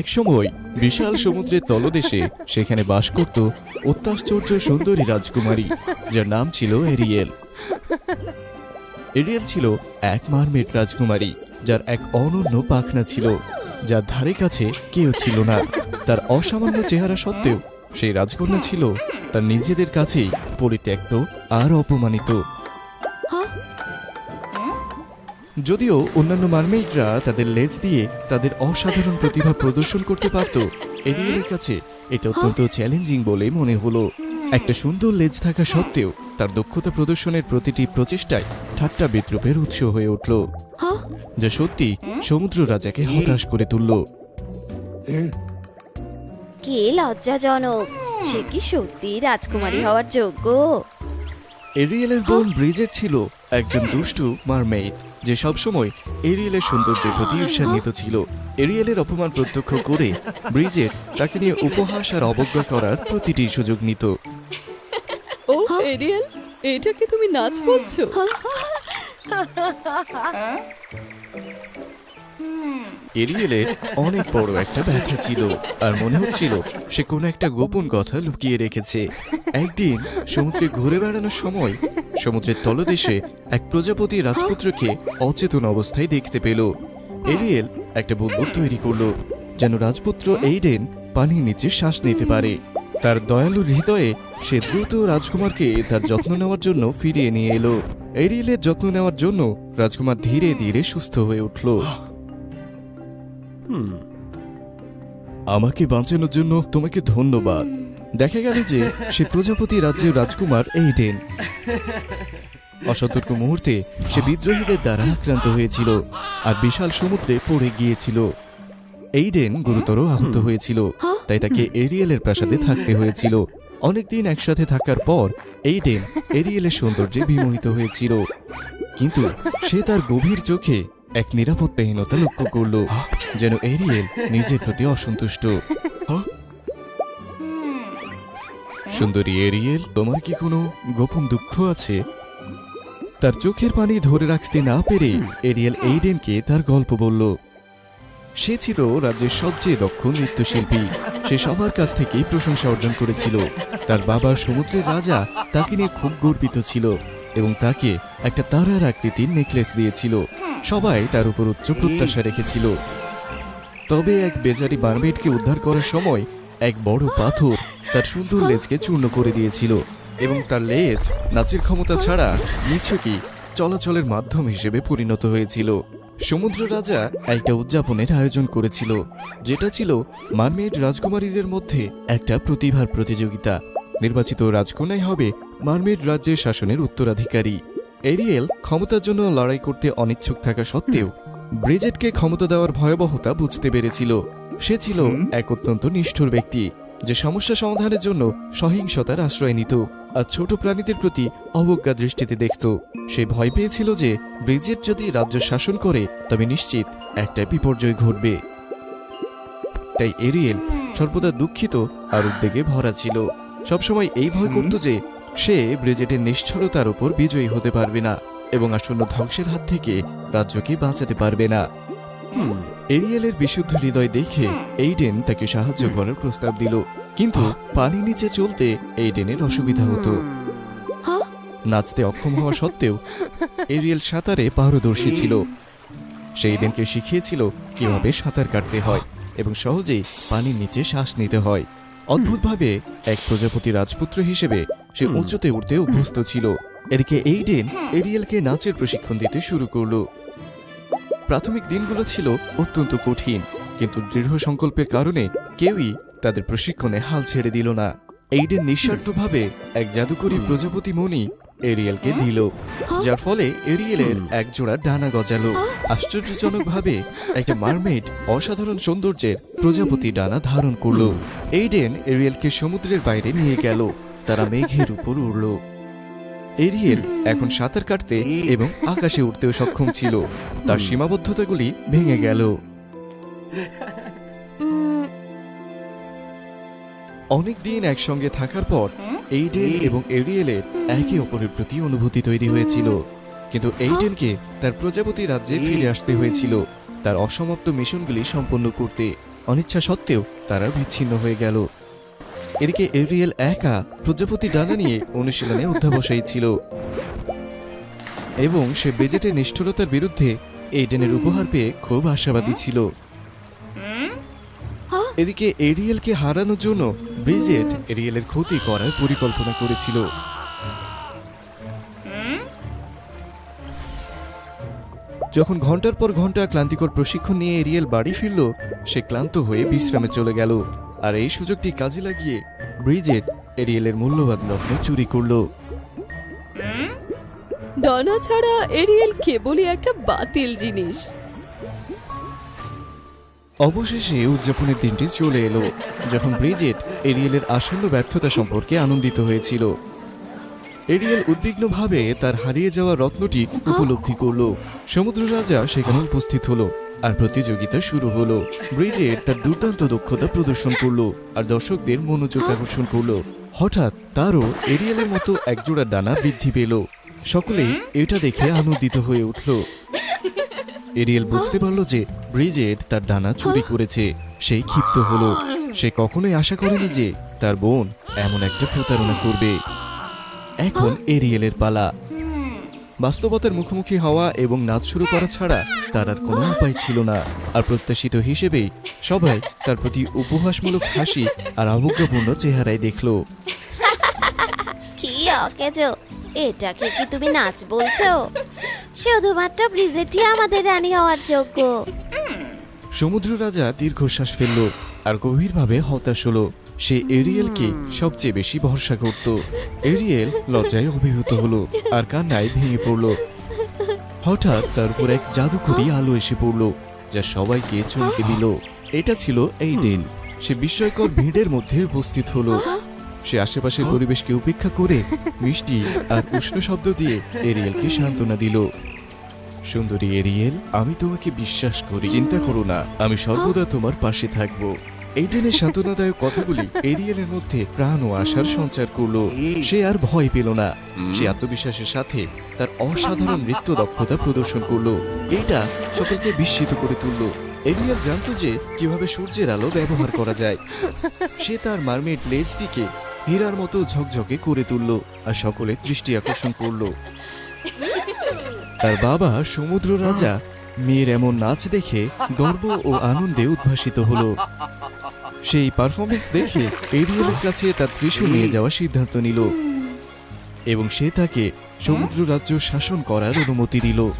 এক সময় বিশাল সমুদ্রের তলদেশে সেখানে বাস করত অত্যাশ্চর্য সুন্দরী রাজকুমারী, যার নাম ছিল এরিয়েল। এরিয়েল ছিল এক মারমেড রাজকুমারী, যার এক অনন্য পাখনা ছিল, যার ধারে কাছে কেউ ছিল না। তার অসামান্য চেহারা সত্ত্বেও সেই রাজকন্যা ছিল, তার নিজেদের কাছেই পরিত্যক্ত আর অপমানিত। যদিও অন্যান্য মারমেইডরা তাদের লেজ দিয়ে তাদের অসাধারণ প্রতিভা প্রদর্শন করতে পারত এরিয়েলের কাছে এটা অত্যন্ত চ্যালেঞ্জিং বলে মনে হলো। একটা সুন্দর লেজ থাকা সত্ত্বেও তার দক্ষতা প্রদর্শনের প্রতিটি প্রচেষ্টায় ঠাট্টা বিদ্রুপের উৎস হয়ে উঠল যা সত্যি সমুদ্র রাজাকে হতাশ করে তুলল। কে লজ্জাজনক? সে কি সত্যি রাজকুমারী হওয়ার যোগ্য? এরিয়েলের বোন ব্রিজেট ছিল একজন দুষ্টু মারমেইড। যে সবসময় এরিয়েলের সৌন্দর্যের প্রতি ঈর্ষান্বিত ছিল। এরিয়েলের অপমান প্রত্যক্ষ করে ব্রিজের তাকে নিয়ে উপহাস আর অবজ্ঞা করার প্রতিটি সুযোগ নিত। ও এরিয়াল এটা কি তুমি নাচ বলছো এরিয়েলের অনেক বড় একটা ব্যথা ছিল। আর মনে হচ্ছিল সে কোনো একটা গোপন কথা লুকিয়ে রেখেছে। একদিন সমুদ্রে ঘুরে বেড়ানোর সময় সমুদ্রের তলদেশে এক প্রজাপতি রাজপুত্রকে অচেতন অবস্থায় দেখতে পেল। এরিয়েল একটা বুদবুদ তৈরি করল, যেন রাজপুত্র এইডেন পানির নিচে শ্বাস নিতে পারে। তার দয়ালু হৃদয়ে সে দ্রুত রাজকুমারকে তার যত্ন নেওয়ার জন্য ফিরিয়ে নিয়ে এলো। এরিয়েলের যত্ন নেওয়ার জন্য রাজকুমার ধীরে ধীরে সুস্থ হয়ে উঠল। আমাকে বাঁচানোর জন্য তোমাকে ধন্যবাদ। দেখা গেল যে সে প্রজাপতি রাজ্যের রাজকুমার এইডেন। অসতর্ক মুহূর্তে সে বিদ্রোহীদের দ্বারা আক্রান্ত হয়েছিল আর বিশাল সমুদ্রে পড়ে গিয়েছিল। এইডেন গুরুতর আহত হয়েছিল তাই তাকে এরিয়েলের প্রাসাদে থাকতে হয়েছিল। অনেকদিন একসাথে থাকার পর এইডেন এরিয়েলের সৌন্দর্যে বিমোহিত হয়েছিল। কিন্তু সে তার গভীর চোখে এক নিরাপত্তাহীনতা লক্ষ্য করল। যেন এরিয়েল নিজের প্রতি অসন্তুষ্ট। সুন্দরী এরিয়েল তোমার কি কোনো গোপন দুঃখ আছে? তার চোখের পানি ধরে রাখতে না পেরে এরিয়েল এইডেনকে তার গল্প বলল। সে ছিল রাজ্যের সবচেয়ে দক্ষ নৃত্যশিল্পী। সে সবার কাছ থেকেই প্রশংসা অর্জন করেছিল। তার বাবা সমুদ্রের রাজা তাকে নিয়ে খুব গর্বিত ছিল এবং তাকে একটা তারার আকৃতির নেকলেস দিয়েছিল। সবাই তার উপর উচ্চ প্রত্যাশা রেখেছিল। তবে এক বেচারি বারমেটকে উদ্ধার করার সময় এক বড় পাথর তার সুন্দর লেজকে চূর্ণ করে দিয়েছিল এবং তার লেজ নাচের ক্ষমতা ছাড়া নিছকই চলাচলের মাধ্যম হিসেবে পরিণত হয়েছিল। সমুদ্র রাজা একটা উদযাপনের আয়োজন করেছিল যেটা ছিল মারমেড রাজকুমারীদের মধ্যে একটা প্রতিভার প্রতিযোগিতা। নির্বাচিত রাজকন্যাই হবে মারমেড রাজ্যের শাসনের উত্তরাধিকারী। এরিয়েল ক্ষমতার জন্য লড়াই করতে অনিচ্ছুক থাকা সত্ত্বেও ব্রিজেটকে ক্ষমতা দেওয়ার ভয়াবহতা বুঝতে পেরেছিল। সে ছিল এক অত্যন্ত নিষ্ঠুর ব্যক্তি যে সমস্যা সমাধানের জন্য সহিংসতার আশ্রয় নিত আর ছোট প্রাণীদের প্রতি অবজ্ঞা দৃষ্টিতে দেখত। সে ভয় পেয়েছিল যে ব্রিজেট যদি রাজ্য শাসন করে তবে নিশ্চিত একটা বিপর্যয় ঘটবে। তাই এরিয়েল সর্বদা দুঃখিত আর উদ্বেগে ভরা ছিল। সবসময় এই ভয় করত যে সে ব্রিজেটের নিষ্ঠুরতার উপর বিজয়ী হতে পারবে না। এবং আসন্ন ধ্বংসের হাত থেকে রাজ্যকে বাঁচাতে পারবে না। এরিয়েলের বিশুদ্ধ হৃদয় দেখে এইডেন তাকে সাহায্য করার প্রস্তাব দিল। কিন্তু পানি নিচে চলতে এইডেনের অসুবিধা হতো। নাচতে অক্ষম হওয়া সত্ত্বেও এরিয়েল সাঁতারে পারদর্শী ছিল। সেই এইডেনকে শিখিয়েছিল কীভাবে সাঁতার কাটতে হয় এবং সহজেই পানির নিচে শ্বাস নিতে হয়। অদ্ভুতভাবে এক প্রজাপতি রাজপুত্র হিসেবে সে উঁচুতে উঠতে অভ্যস্ত ছিল। এদিকে এইডেন এরিয়েলকে নাচের প্রশিক্ষণ দিতে শুরু করল। প্রাথমিক দিনগুলো ছিল অত্যন্ত কঠিন কিন্তু দৃঢ় সংকল্পের কারণে কেউই তাদের প্রশিক্ষণে হাল ছেড়ে দিল না। এইডেন নিঃস্বার্থভাবে এক জাদুকরী প্রজাপতি মণি এরিয়েলকে দিল যার ফলে এরিয়েলের এক জোড়া ডানা গজালো। আশ্চর্যজনকভাবে একটা মারমেড অসাধারণ সৌন্দর্যের প্রজাপতি ডানা ধারণ করল। এইডেন এরিয়েলকে সমুদ্রের বাইরে নিয়ে গেল তারা মেঘের উপর উড়ল। এরিয়েল এখন সাঁতার কাটতে এবং আকাশে উঠতেও সক্ষম ছিল। তার সীমাবদ্ধতাগুলি ভেঙে গেল। অনেক অনেকদিন একসঙ্গে থাকার পর এইডেন এবং এরিয়েলের একে অপরের প্রতি অনুভূতি তৈরি হয়েছিল। কিন্তু এইডেনকে তার প্রজাপতি রাজ্যে ফিরে আসতে হয়েছিল। তার অসমাপ্ত মিশনগুলি সম্পন্ন করতে অনিচ্ছা সত্ত্বেও তারা বিচ্ছিন্ন হয়ে গেল। এদিকে এরিয়েল একা প্রজাপতি ডানা নিয়ে অনুশীলনে অধ্যাবসায়ী ছিল। এবং সে বেজেটের নিষ্ঠুরতার বিরুদ্ধে এইডেনের উপহার পেয়ে খুব আশাবাদী ছিল। এদিকে এরিয়েলকে হারানোর জন্য ব্রিজেট এরিয়েলের ক্ষতি করার পরিকল্পনা করেছিল। যখন ঘণ্টার পর ঘণ্টা ক্লান্তিকর প্রশিক্ষণ নিয়ে এরিয়েল বাড়ি ফিরল, সে ক্লান্ত হয়ে বিশ্রামে চলে গেল। আর এই সুযোগটি কাজে লাগিয়ে ব্রিজেট এরিয়েলের মূল্যবান রত্ন চুরি করল। ডানা ছাড়া এরিয়েল কেবলই একটা বাতিল জিনিস। অবশেষে উদযাপনের দিনটি চলে এলো যখন ব্রিজেট এরিয়েলের আসন্ন ব্যর্থতা সম্পর্কে আনন্দিত হয়েছিল। এরিয়েল উদ্বিগ্নভাবে তার হারিয়ে যাওয়া রত্নটি উপলব্ধি করল। সমুদ্র রাজা সেখানে উপস্থিত হলো। আর প্রতিযোগিতা শুরু হলো। ব্রিজেট তার দুর্দান্ত দক্ষতা প্রদর্শন করল আর দর্শকদের মনোযোগ আকর্ষণ করল। হঠাৎ তারও এরিয়েলের মতো একজোড়া ডানা বৃদ্ধি পেল। সকলেই এটা দেখে আনন্দিত হয়ে উঠল। এরিয়েল বুঝতে পারল যে ব্রিজেট তার ডানা চুরি করেছে। সেই ক্ষিপ্ত হলো। সে কখনোই আশা করেনি যে তার বোন এমন একটা প্রতারণা করবে। এখন এরিয়েলের পালা। বাস্তবতার মুখোমুখি হওয়া এবং নাচ শুরু করা ছাড়া তার আর কোনো উপায় ছিল না। আর প্রত্যাশিত হিসেবেই সবাই তার প্রতি উপহাসমূলক হাসি আর অবজ্ঞাপূর্ণ চেহারায় দেখল। কি অকেজো! এটাকে কি তুমি নাচ বলছো? শুধুমাত্র ব্রিজেটই আমাদের রানী হওয়ার যোগ্য। সমুদ্র রাজা দীর্ঘশ্বাস ফেলল আর গভীরভাবে হতাশ হলো। সে এরিয়েলকে সবচেয়ে বেশি ভরসা করত। এরিয়েল লজ্জায় অভিভূত হলো আর কান্নায় ভেঙে পড়ল। হঠাৎ তার উপর এক জাদুকরি আলো এসে পড়ল যা সবাইকে চমকে দিল। এটা ছিল এই দিন সে বিস্ময়কর ভিড়ের মধ্যে উপস্থিত হলো। সে আশেপাশের পরিবেশকে উপেক্ষা করে মিষ্টি আর উষ্ণ শব্দ দিয়ে এরিয়েলকে সান্ত্বনা দিল। সুন্দরী এরিয়েল আমি তোমাকে বিশ্বাস করি। চিন্তা করো না আমি সর্বদা তোমার পাশে থাকব। এইডেনের সান্ত্বনাদায়ক কথাগুলি এরিয়েলের মধ্যে প্রাণ ও আশার সঞ্চার করল। সে আর ভয় পেল না। সে আত্মবিশ্বাসের সাথে তার অসাধারণ নৃত্য দক্ষতা প্রদর্শন করল। এটা সকলকে বিস্মিত করে তুললো। এরিয়েল জানতো যে কীভাবে সূর্যের আলো ব্যবহার করা যায়। সে তার মারমেড লেজটিকে হীরার মতো ঝকঝকে করে তুললো আর সকলে দৃষ্টি আকর্ষণ করল। তার বাবা সমুদ্র রাজা মেয়ের এমন নাচ দেখে গর্ব ও আনন্দে উদ্ভাসিত হলো। সেই পারফরমেন্স দেখে এরিয়েলের কাছে তার ত্রিশূল নিয়ে যাওয়ার সিদ্ধান্ত নিল। এবং সে তাকে সমুদ্র রাজ্য শাসন করার অনুমতি দিল।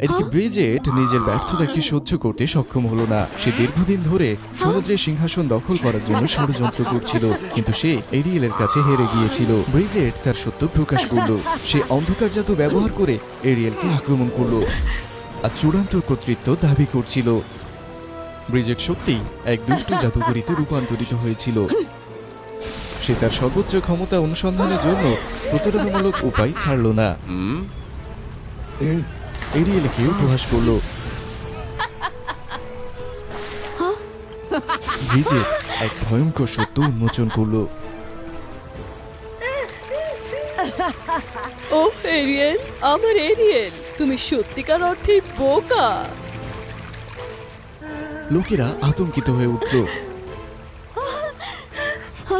এদিকে ব্রিজেট নিজের ব্যর্থতাকে সহ্য করতে সক্ষম হলো না। সে দীর্ঘদিন ধরে সমুদ্রের সিংহাসন দখল করার জন্য ষড়যন্ত্র করছিল কিন্তু সে এরিয়েলের কাছে হেরে গিয়েছিল। ব্রিজেট তার সত্য প্রকাশ করল। সে অন্ধকার জাদু ব্যবহার করে এরিয়েলকে আক্রমণ করল। আর চূড়ান্ত কর্তৃত্ব দাবি করছিল। ব্রিজেট সত্যিই এক দুষ্ট জাদুকরিতে রূপান্তরিত হয়েছিল। সে তার সর্বোচ্চ ক্ষমতা অনুসন্ধানের জন্য প্রতারণামূলক উপায় ছাড়ল না। এরিয়েলকে উপহাস করল। ব্রিজেট এক ভয়ঙ্কর সত্য উন্মোচন করল। ও এরিয়েল আমার এরিয়েল তুমি সত্যিকার অর্থে বোকা। লোকেরা আতঙ্কিত হয়ে উঠল।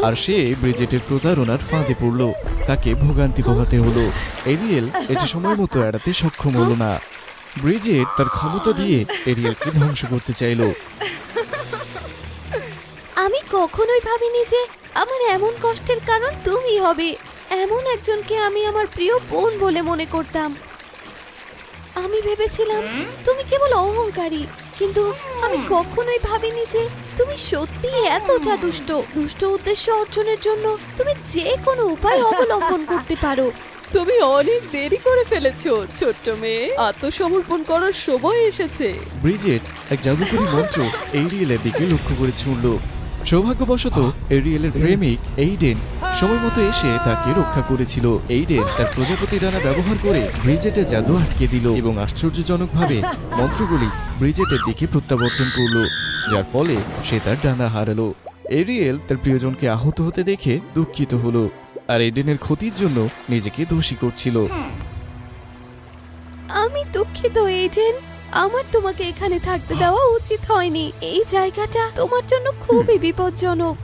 আর সে ব্রিজেটের প্রতারণার ফাঁদে পড়ল। তাকে ভোগান্তি পোহাতে হলো। এরিয়েল এটি সময় মতো এড়াতে সক্ষম হলো না। ব্রিজেট তার ক্ষমতা দিয়ে এরিয়েলকে ধ্বংস করতে চাইলো। আমি কখনোই ভাবিনি যে আমার এমন কষ্টের কারণ তুমি হবে। এমন একজনকে আমি আমার প্রিয় বোন বলে মনে করতাম। আমি ভেবেছিলাম তুমি কেবল অহংকারী। কিন্তু আমি কখনোই ভাবিনি যে তুমি সত্যি এতটা দুষ্ট দুষ্ট উদ্দেশ্য অর্জনের জন্য তুমি যে কোনো উপায় অবলম্বন করতে পারো। তুমি অনেক দেরি করে ফেলেছো ছোট্ট মেয়ে। আত্মসমর্পণ করার সময় এসেছে। ব্রিজেট এক জাদুকরী মন্ত্র এই রিয়েলের দিকে লক্ষ্য করে ছুঁড়ল। সৌভাগ্যবশত, এরিয়েলের প্রেমিক এইডেন সময় মতো এসে তাকে রক্ষা করেছিল। এইডেন তার প্রজাপতি ডানা ব্যবহার করে ব্রিজেটের জাদু আটকে দিল এবং আশ্চর্যজনকভাবে মন্ত্রগুলি ব্রিজেটের দিকে প্রত্যাবর্তন করল, যার ফলে সে তার ডানা হারালো। এরিয়েল তার প্রিয়জনকে আহত হতে দেখে দুঃখিত হলো আর এডেনের ক্ষতির জন্য নিজেকে দোষী করছিল। আমি দুঃখিত এজেন আমার তোমাকে এখানে থাকতে দেওয়া উচিত হয়নি। এই জায়গাটা তোমার জন্য খুবই বিপজ্জনক।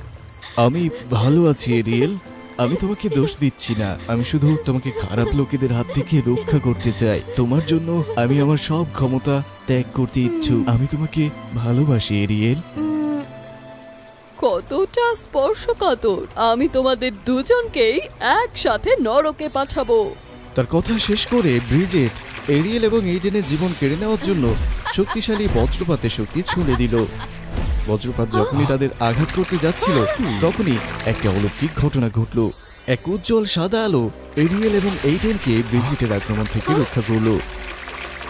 আমি ভালো আছি এরিয়েল। আমি তোমাকে দোষ দিচ্ছি না। আমি শুধু তোমাকে খারাপ লোকেদের হাত থেকে রক্ষা করতে চাই। তোমার জন্য আমি আমার সব ক্ষমতা ত্যাগ করতে ইচ্ছুক। আমি তোমাকে ভালোবাসি এরিয়েল। কতটা স্পর্শকাতর। আমি তোমাদের দুজনকেই একসাথে নরকে পাঠাবো। তার কথা শেষ করে ব্রিজেট এরিয়েল এবং এইডেনের জীবন কেড়ে নেওয়ার জন্য শক্তিশালী বজ্রপাতের শক্তি ছুঁড়ে দিল। বজ্রপাত যখনই তাদের আঘাত করতে যাচ্ছিল, তখনই একটা অলৌকিক ঘটনা ঘটল। এক উজ্জ্বল সাদা আলো এরিয়েল এবং এইডেনকে ব্রিজিটের আক্রমণ থেকে রক্ষা করল।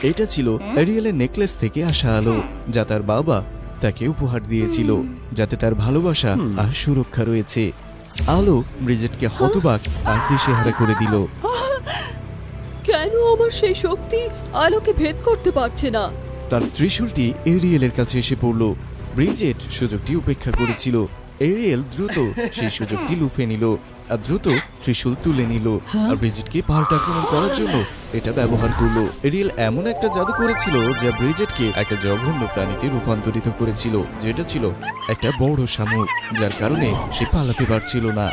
এটা ছিল এরিয়েলের নেকলেস থেকে আসা আলো, যা তার বাবা তাকে উপহার দিয়েছিল, যাতে তার ভালোবাসা আর সুরক্ষা রয়েছে। আলো ব্রিজেটকে হতবাক আর দিশেহারা করে দিল। কেন আমার সেই শক্তি আলোকে ভেদ করতে পারছে না? তার ত্রিশূলটি এরিয়েলের কাছে এসে পড়ল। ব্রিজেট সুযোগটি উপেক্ষা করেছিল। এরিয়েল দ্রুত সেই সুযোগটি লুফে নিল আর দ্রুত ত্রিশূল তুলে নিল। আর ব্রিজেটকে পাল্টা আক্রমণ করার জন্য এটা ব্যবহার করল। এরিয়েল এমন একটা জাদু করেছিল যা ব্রিজেটকে একটা জঘন্য প্রাণীতে রূপান্তরিত করেছিল, যেটা ছিল একটা বড় শামুক, যার কারণে সে পালাতে পারছিল না।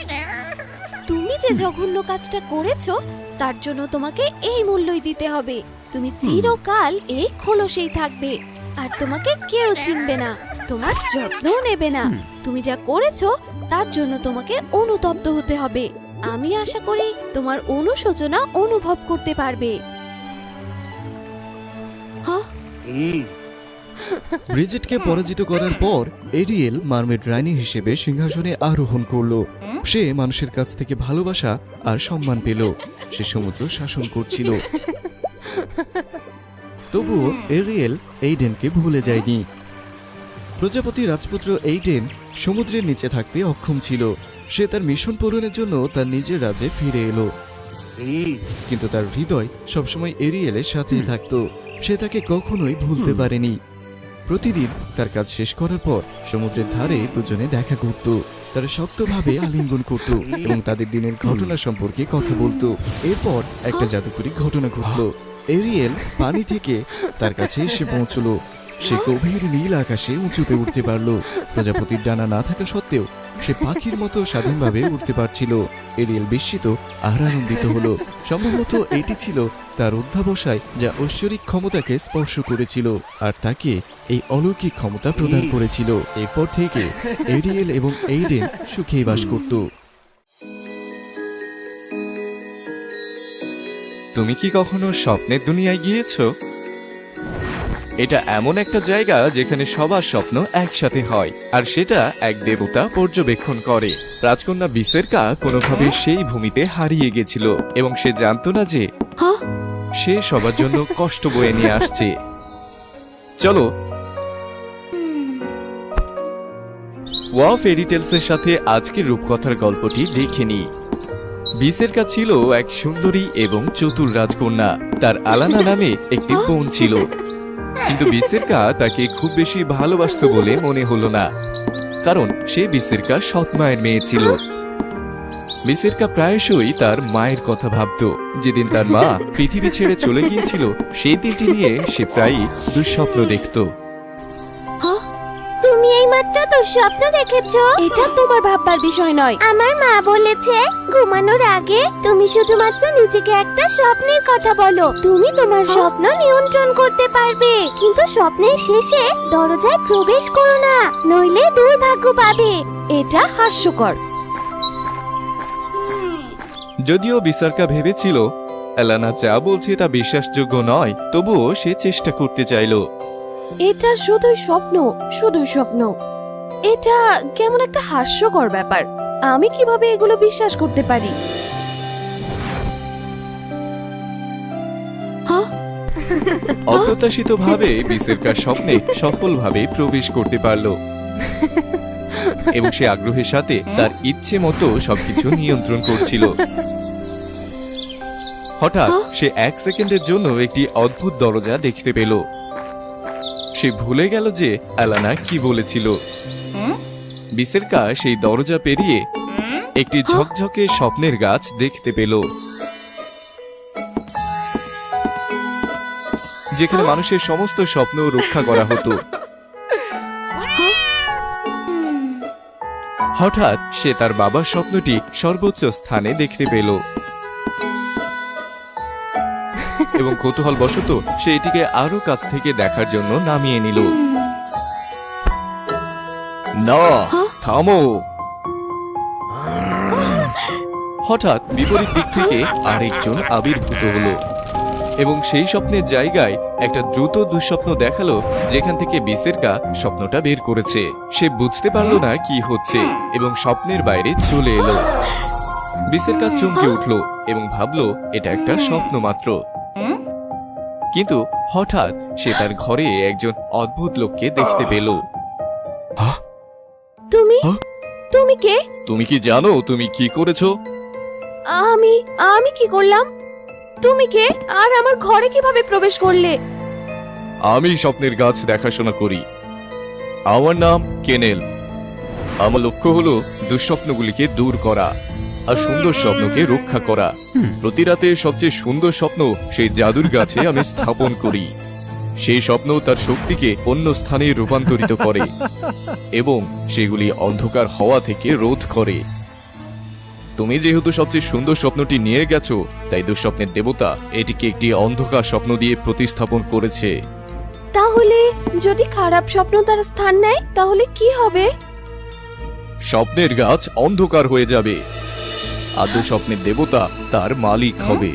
যে জঘন্য কাজটা করেছ তার জন্য তোমাকে এই মূল্যই দিতে হবে। তুমি চিরকাল এই খোলসেই থাকবে। আর তোমাকে কেউ চিনবে না তোমার যত্নও নেবে না। তুমি যা করেছ তার জন্য তোমাকে অনুতপ্ত হতে হবে। আমি আশা করি তোমার অনুশোচনা অনুভব করতে পারবে। ব্রিজেটকে পরাজিত করার পর, এরিয়েল মার্মেড রানী হিসেবে সিংহাসনে আরোহণ করল। সে মানুষের কাছ থেকে ভালোবাসা আর সম্মান পেল। সে সমুদ্র শাসন করছিল। তবুও এরিয়েল এইডেনকে ভুলে যায়নি। প্রজাপতি রাজপুত্র এইডেন সমুদ্রের নিচে থাকতে অক্ষম ছিল। সে তার মিশন পূরণের জন্য তার নিজের রাজ্যে ফিরে এলো। কিন্তু তার হৃদয় সবসময় এরিয়েলের সাথেই থাকতো। সে তাকে কখনোই ভুলতে পারেনি। প্রতিদিন তার কাজ শেষ করার পর সমুদ্রের ধারে দুজনে দেখা করত। তারা শক্তভাবে আলিঙ্গন করত এবং তাদের দিনের ঘটনা সম্পর্কে কথা বলতো। এরপর একটা জাদুকরী ঘটনা ঘটলো। এরিয়েল পানি থেকে তার কাছে এসে পৌঁছলো। সে গভীর নীল আকাশে উঁচুতে উঠতে পারল। প্রজাপতির ডানা না থাকা সত্ত্বেও সে পাখির মতো স্বাধীনভাবে উঠতে পারছিল। এরিয়েল বিস্মিত আর আনন্দিত হলো। সম্ভবত এটি ছিল তার অধ্যাবসায় যা ঐশ্বরিক ক্ষমতাকে স্পর্শ করেছিল। আর তাকে এই অলৌকিক ক্ষমতা প্রদান করেছিল। এরপর থেকে এরিয়েল এবং এইডেন সুখেই বাস করত। তুমি কি কখনো স্বপ্নের দুনিয়ায় গিয়েছো? এটা এমন একটা জায়গা যেখানে সবার স্বপ্ন একসাথে হয় আর সেটা এক দেবতা পর্যবেক্ষণ করে। রাজকন্যা বিসেরকা কোনোভাবে সেই ভূমিতে হারিয়ে গেছিল এবং সে জানতো না যে হ্যাঁ? সে সবার জন্য কষ্ট বয়ে নিয়ে আসছে। চলো ওয়া ফেরিটেলসের সাথে আজকের রূপকথার গল্পটি দেখে নিই। বিসেরকা ছিল এক সুন্দরী এবং চতুর রাজকন্যা। তার আলানা নামে একটি বোন ছিল। কিন্তু বিসেরকা তাকে খুব বেশি ভালোবাসতো বলে মনে হলো না। কারণ সে বিসেরকা সৎ মায়ের মেয়ে ছিল। বিসেরকা প্রায়শই তার মায়ের কথা ভাবতো। যেদিন তার মা পৃথিবী ছেড়ে চলে গিয়েছিল, সেই দিনটি নিয়ে সে প্রায়ই দুঃস্বপ্ন দেখতো। তুমি এই মাত্র দুঃস্বপ্ন দেখেছ? এটা তোমার ভাববার বিষয় নয়। আমার মা বলেছে ঘুমানোর আগে তুমি শুধুমাত্র নিজেকে একটা স্বপ্নের কথা বলো। তুমি তোমার স্বপ্ন নিয়ন্ত্রণ করতে পারবে। কিন্তু স্বপ্নের শেষে দরজায় প্রবেশ করো না নইলে দুর্ভাগ্য পাবে। এটা হাস্যকর। যদিও বিসারকা ভেবেছিল এলানা যা বলছে তা বিশ্বাসযোগ্য নয় তবুও সে চেষ্টা করতে চাইলো। এটা শুধুই স্বপ্ন শুধুই স্বপ্ন। এটা কেমন একটা হাস্যকর ব্যাপার। আমি কীভাবে এগুলো বিশ্বাস করতে পারি? অপ্রত্যাশিত ভাবে বিসেরকার স্বপ্নে সফলভাবে প্রবেশ করতে পারল। এবং সে আগ্রহের সাথে তার ইচ্ছে মতো সবকিছু নিয়ন্ত্রণ করছিল। হঠাৎ সে এক সেকেন্ডের জন্য একটি অদ্ভুত দরজা দেখতে পেল। সে ভুলে গেল যে অ্যালানা কি বলেছিল। বিসেরকা সেই দরজা পেরিয়ে একটি ঝকঝকে স্বপ্নের গাছ দেখতে পেল। যেখানে মানুষের সমস্ত স্বপ্ন রক্ষা করা হতো। হঠাৎ সে তার বাবার স্বপ্নটি সর্বোচ্চ স্থানে দেখতে পেল। এবং কৌতূহল বশত সে এটিকে আরও কাছ থেকে দেখার জন্য নামিয়ে নিল। না, থামো। হঠাৎ বিপরীত দিক থেকে আরেকজন আবির্ভূত হলো এবং সেই স্বপ্নের জায়গায় একটা দ্রুত দুঃস্বপ্ন দেখাল, যেখান থেকে বিসেরকা স্বপ্নটা বের করেছে। সে বুঝতে পারল না কি হচ্ছে এবং স্বপ্নের বাইরে চলে এলো। বিসেরকা চমকে উঠল এবং ভাবলো, এটা একটা স্বপ্ন মাত্র। কিন্তু হঠাৎ সে তার ঘরে একজন অদ্ভুত লোককে দেখতে পেল। তুমি? হ্যাঁ? তুমি কে? তুমি কি জানো তুমি কি করেছ? আমি আমি কি করলাম? তুমি কে? আর আমার ঘরে কীভাবে প্রবেশ করলে? আমি স্বপ্নের গাছ দেখাশোনা করি। আমার নাম কেনেল। আমার লক্ষ্য হলো দুঃস্বপ্নগুলিকে দূর করা। আর সুন্দর স্বপ্নকে রক্ষা করা। প্রতি রাতে সবচেয়ে সুন্দর স্বপ্ন সেই জাদুর গাছে আমি স্থাপন করি। সেই স্বপ্ন তার শক্তিকে অন্য স্থানে রূপান্তরিত করে এবং সেগুলি অন্ধকার হওয়া থেকে রোধ করে। তুমি যেহেতু সবচেয়ে সুন্দর স্বপ্নটি নিয়ে গেছো তাই দুঃস্বপ্নের দেবতা এটিকে একটি অন্ধকার স্বপ্ন দিয়ে প্রতিস্থাপন করেছে। তাহলে যদি খারাপ স্বপ্ন তার স্থান নেয় তাহলে কি হবে? স্বপ্নের গাছ অন্ধকার হয়ে যাবে। আর দুঃস্বপ্নের দেবতা তার মালিক হবে।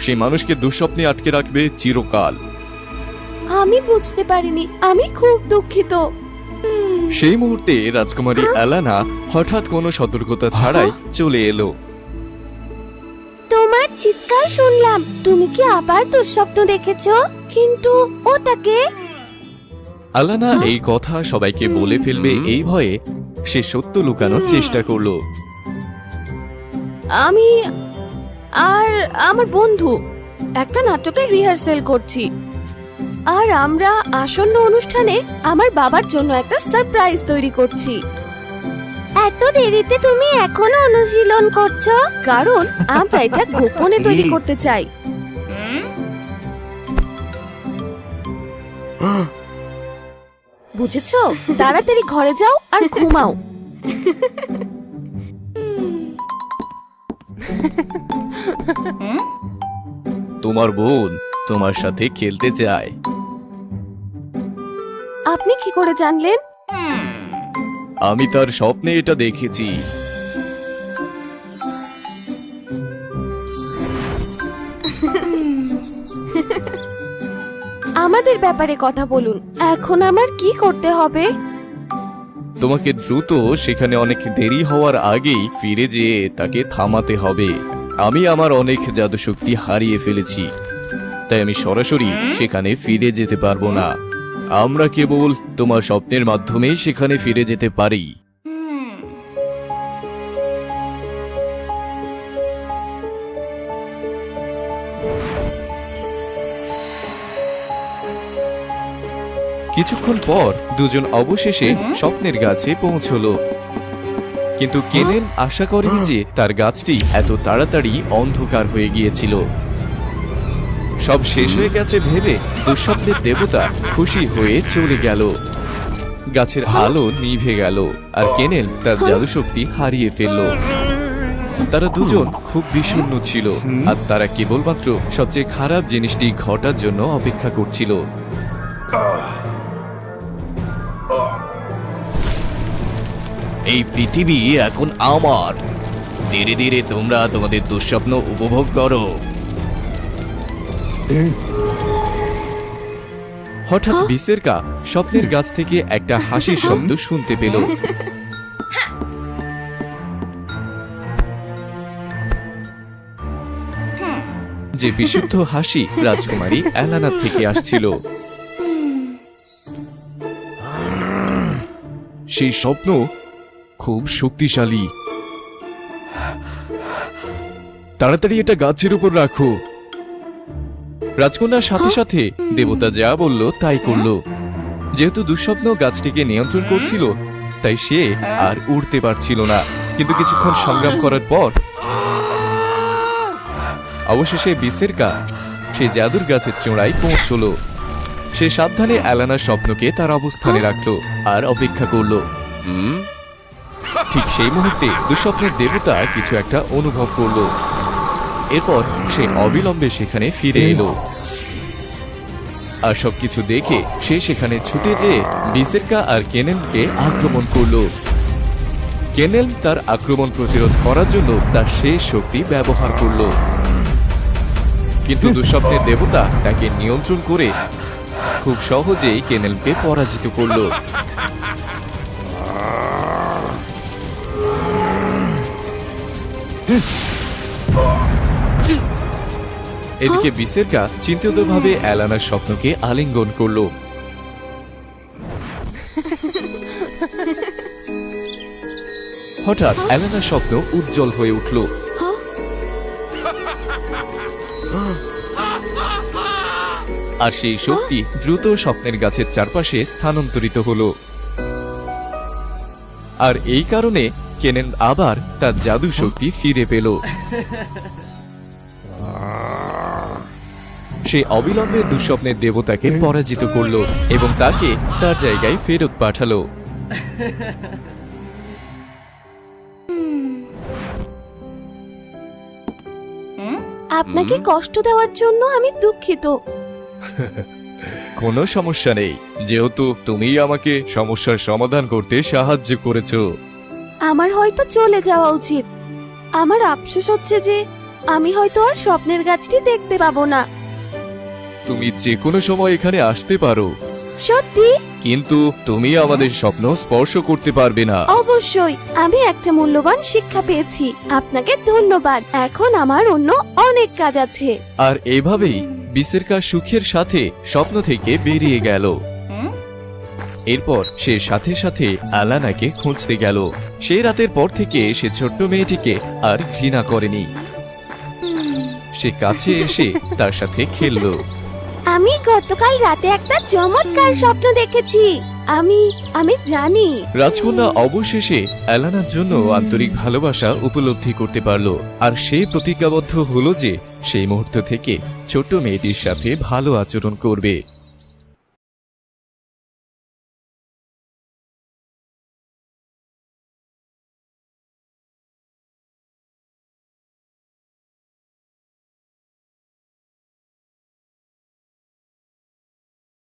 সে মানুষকে দুঃস্বপ্নে আটকে রাখবে চিরকাল। আমি বুঝতে পারিনি আমি খুব দুঃখিত। সেই মুহূর্তে রাজকুমারী অ্যালানা হঠাৎ কোনো সতর্কতা ছাড়াই চলে এলো। তোমার চিৎকার শুনলাম তুমি কি আবার দুঃস্বপ্ন দেখেছ? কিন্তু ওটাকে? অ্যালানা এই কথা সবাইকে বলে ফেলবে এই ভয়ে সে সত্য লুকানোর চেষ্টা করল। আমি আর আমার বন্ধু একটা নাটকের রিহার্সেল করছি। আর আমরা আসন্ন অনুষ্ঠানে আমার বাবার জন্য একটা সারপ্রাইজ তৈরি করছি। এত দেরিতে তুমি এখনও অনুশীলন করছ? কারণ আমরা এটা গোপনে তৈরি করতে চাই। বুঝেছ? তাড়াতাড়ি ঘরে যাও আর ঘুমাও। তোমার বোন তোমার সাথে খেলতে চায়। আপনি কি করে জানলেন? আমি তার স্বপ্নে এটা দেখেছি। আমাদের ব্যাপারে কথা বলুন। এখন আমার কি করতে হবে? তোমাকে দ্রুত সেখানে অনেক দেরি হওয়ার আগেই ফিরে যেয়ে তাকে থামাতে হবে। আমি আমার অনেক জাদুশক্তি হারিয়ে ফেলেছি। তাই আমি সরাসরি সেখানে ফিরে যেতে পারব না। আমরা কেবল তোমার স্বপ্নের মাধ্যমেই সেখানে ফিরে যেতে পারি। কিছুক্ষণ পর দুজন অবশেষে স্বপ্নের গাছে পৌঁছলো। কিন্তু কেনেন আশা করেনি যে তার গাছটি এত তাড়াতাড়ি অন্ধকার হয়ে গিয়েছিল। সব শেষ হয়ে গেছে ভেবে দুঃস্বপ্নের দেবতা খুশি হয়ে চলে গেল। গাছের আলো নিভে গেল আর কেনেল তার জাদুশক্তি হারিয়ে ফেলল। তারা দুজন খুব বিষণ্ণ ছিল আর তারা কেবলমাত্র সবচেয়ে খারাপ জিনিসটি ঘটার জন্য অপেক্ষা করছিল। এই পৃথিবী এখন আমার। ধীরে ধীরে তোমরা তোমাদের দুঃস্বপ্ন উপভোগ করো। হঠাৎ বিসেরকা স্বপ্নের গাছ থেকে একটা হাসির শব্দ শুনতে পেল। যে বিশুদ্ধ হাসি রাজকুমারী এলানা থেকে আসছিল। সেই স্বপ্ন খুব শক্তিশালী। তাড়াতাড়ি এটা গাছের উপর রাখো। রাজকন্যার সাথে সাথে দেবতা যা বলল তাই করল। যেহেতু দুঃস্বপ্ন গাছটিকে নিয়ন্ত্রণ করছিল তাই সে আর উড়তে পারছিল না। কিন্তু কিছুক্ষণ সংগ্রাম করার পর অবশেষে বিসের গা সে জাদুর গাছের চূড়ায় পৌঁছলো। সে সাবধানে অ্যালানার স্বপ্নকে তার অবস্থানে রাখল আর অপেক্ষা করল। হুম ঠিক সেই মুহূর্তে দুঃস্বপ্নের দেবতা কিছু একটা অনুভব করল। এরপর সে অবিলম্বে সেখানে ফিরে এলো। আর সবকিছু দেখে সে সেখানে ছুটে যেয়ে বিসেরকা আর কেনেলকে আক্রমণ করল। কেনেল তার আক্রমণ প্রতিরোধ করার জন্য তার শেষ শক্তি ব্যবহার করল। কিন্তু দুঃস্বপ্নের দেবতা তাকে নিয়ন্ত্রণ করে খুব সহজেই কেনেলকে পরাজিত করল। এদিকে বিসেরকা চিন্তিতভাবে অ্যালানার স্বপ্নকে আলিঙ্গন করল। হঠাৎ অ্যালানার স্বপ্ন উজ্জ্বল হয়ে উঠল। আর সেই শক্তি দ্রুত স্বপ্নের গাছের চারপাশে স্থানান্তরিত হলো। আর এই কারণে কেনেন আবার তার জাদু শক্তি ফিরে পেল। সে অবিলম্বে দুঃস্বপ্নের দেবতাকে পরাজিত করল এবং তাকে তার জায়গায় ফেরত পাঠালো। আপনাকে কষ্ট দেওয়ার জন্য আমি দুঃখিত। কোনো সমস্যা নেই যেহেতু তুমি আমাকে সমস্যার সমাধান করতে সাহায্য করেছ। আমার হয়তো চলে যাওয়া উচিত। আমার আফসোস হচ্ছে যে আমি হয়তো আর স্বপ্নের গাছটি দেখতে পাবো না। তুমি যে কোনো সময় এখানে আসতে পারো। সত্যি? কিন্তু তুমি আমাদের স্বপ্ন স্পর্শ করতে পারবে না। অবশ্যই আমি একটা মূল্যবান শিক্ষা পেয়েছি। আপনাকে ধন্যবাদ। এখন আমার অন্য অনেক কাজ আছে। আর এভাবেই বিসেরকা সুখের সাথে স্বপ্ন থেকে বেরিয়ে গেল। এরপর সে সাথে সাথে আলানাকে খুঁজতে গেল। সেই রাতের পর থেকে সে ছোট্ট মেয়েটিকে আর ঘৃণা করেনি। সে কাছে এসে তার সাথে খেললো। আমি গতকাল রাতে একটা চমৎকার স্বপ্ন দেখেছি। আমি আমি জানি। রাজকন্যা অবশেষে অ্যালানার জন্য আন্তরিক ভালোবাসা উপলব্ধি করতে পারল। আর সে প্রতিজ্ঞাবদ্ধ হলো যে সেই মুহূর্ত থেকে ছোট্ট মেয়েটির সাথে ভালো আচরণ করবে।